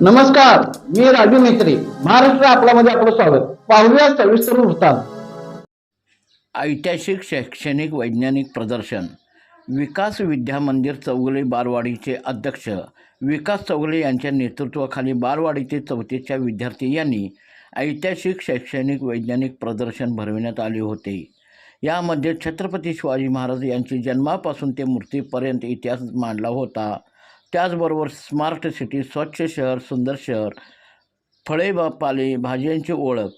नमस्कार मी राजू मेत्री महाराष्ट्र आपल्यामध्ये आपलं स्वागत. पाहूया सविस्तर वृत्तांत. ऐतिहासिक शैक्षणिक वैज्ञानिक प्रदर्शन. विकास विद्या मंदिर चौगुले बारवाडीचे अध्यक्ष विकास चौगुले यांच्या नेतृत्वाखाली बारवाडीचे चौथीच्या विद्यार्थी यांनी ऐतिहासिक शैक्षणिक वैज्ञानिक प्रदर्शन भरविण्यात आले होते. यामध्ये छत्रपती शिवाजी महाराज यांची जन्मापासून ते मृत्यूपर्यंत इतिहास मांडला होता. त्याचबरोबर स्मार्ट सिटी स्वच्छ शहर सुंदर शहर फळे व पाले भाज्यांची ओळख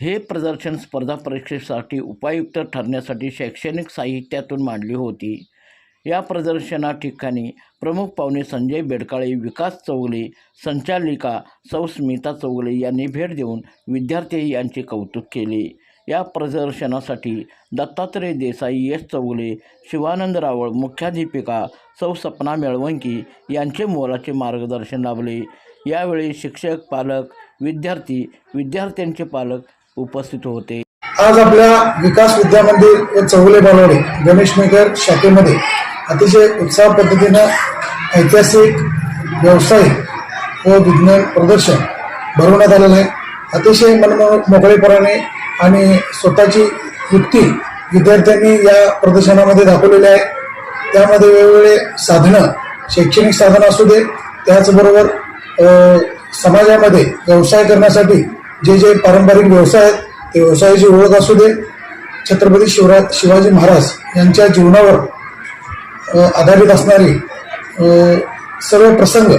हे प्रदर्शन स्पर्धा परीक्षेसाठी उपयुक्त ठरण्यासाठी शैक्षणिक साहित्यातून मांडली होती. या प्रदर्शना ठिकाणी प्रमुख पाहुणे संजय बेडकाळे विकास चौगले संचालिका सौ स्मिता चौगले यांनी भेट देऊन विद्यार्थी यांचे कौतुक केले. या प्रदर्शनासाठी दत्तात्रय देसाई एस. चौगुले शिवानंद रावळ मुख्याध्यापिका सौ सपना मेळवंकी यांचे मोलाचे मार्गदर्शन लाभले. यावेळी शिक्षक पालक विद्यार्थी विद्यार्थ्यांचे पालक उपस्थित होते. आज आपल्या विकास विद्या मंदिर व चौगुले बालवडे गणेश नगर शाखेमध्ये अतिशय उत्साह पद्धतीनं ऐतिहासिक व्यावसायिक व विज्ञान प्रदर्शन भरवण्यात आलेलं आहे. अतिशय मन मोकळेपणाने आणि स्वतःची युक्ती विद्यार्थ्यांनी या प्रदर्शनामध्ये दाखवलेली आहे. त्यामध्ये वेगवेगळे साधनं शैक्षणिक साधनं असू दे त्याचबरोबर समाजामध्ये व्यवसाय करण्यासाठी जे जे पारंपरिक व्यवसाय आहेत ते व्यवसायाची ओळख असू दे. छत्रपती शिवरा शिवाजी महाराज यांच्या जीवनावर आधारित असणारी सर्व प्रसंग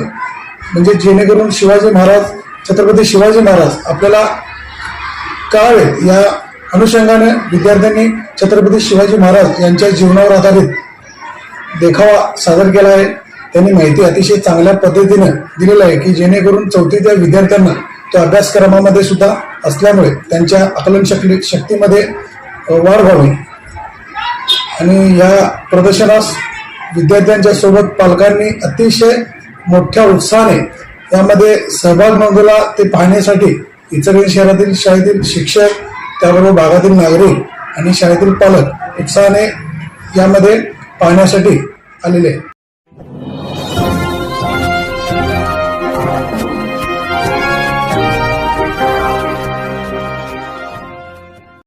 म्हणजे जेणेकरून शिवाजी महाराज छत्रपती शिवाजी महाराज आपल्याला कळावेत या अनुषंगाने विद्यार्थ्यांनी छत्रपती शिवाजी महाराज यांच्या जीवनावर आधारित देखावा सादर केला आहे. त्यांनी माहिती अतिशय चांगल्या पद्धतीने दिलेलं आहे की जेणेकरून चौथीच्या विद्यार्थ्यांना तो अभ्यासक्रमामध्ये सुद्धा असल्यामुळे त्यांच्या आकलन शक्ती शक्तीमध्ये वाढ व्हावी. आणि या प्रदर्शनास विद्यार्थ्यांच्या सोबत पालकांनी अतिशय मोठ्या उत्साहाने यामध्ये सहभाग नोंदवला. ते पाहण्यासाठी इतर शहरातील शाळेतील शिक्षक त्याबरोबर भागातील नागरिक आणि शाळेतील पालक उत्साहाने यामध्ये पाहण्यासाठी आलेले